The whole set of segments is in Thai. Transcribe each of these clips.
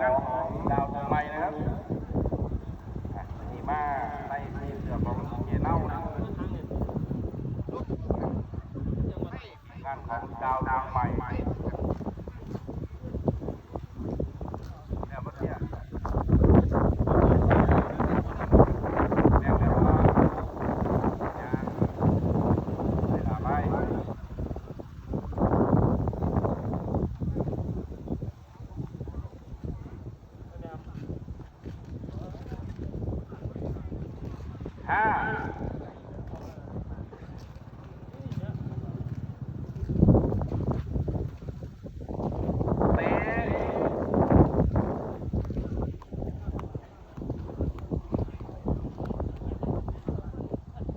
นของดาวเติใหม่นะครับมีมาในมีเสือของเจเน่านะงานของดาวดาวใหม่ ห้าสี่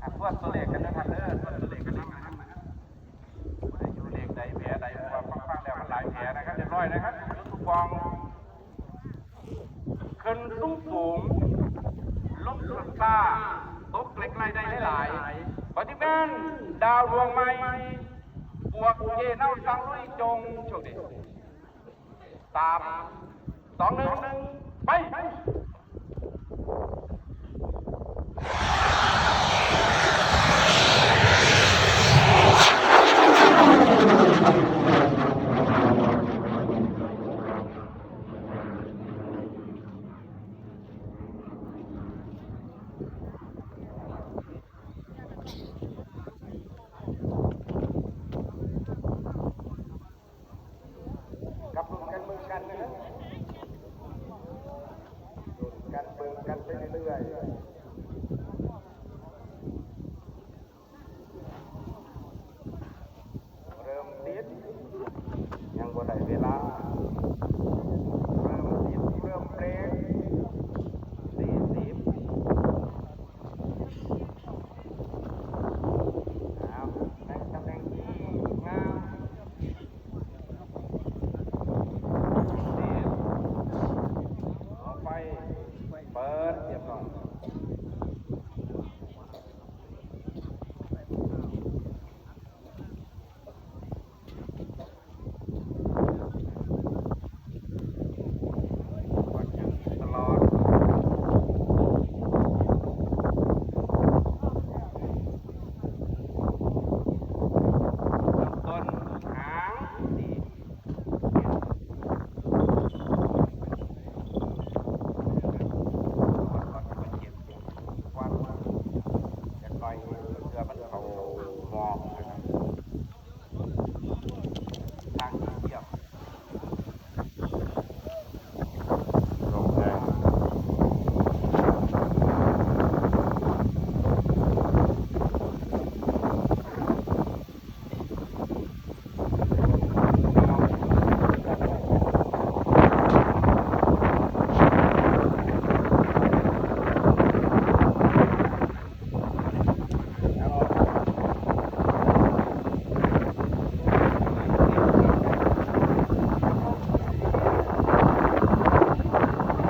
อะทวนตัวเลขกันนะครับเด้อพวกตัวเลขกันนะครับอยู่เลขใดแผลใดว่าฟังๆแล้วมันหลายแผลนะครับเรียบร้อยนะครับยุทุกฟองขึ้นสูงสูงลงสุดฟ้า ตกเล็กไรได้หลายปฏิบัติดาวดวงใหม่บวกเยเน่าสังลุยจงโชคดีตามสองหนึ่งไป เรื่อยๆ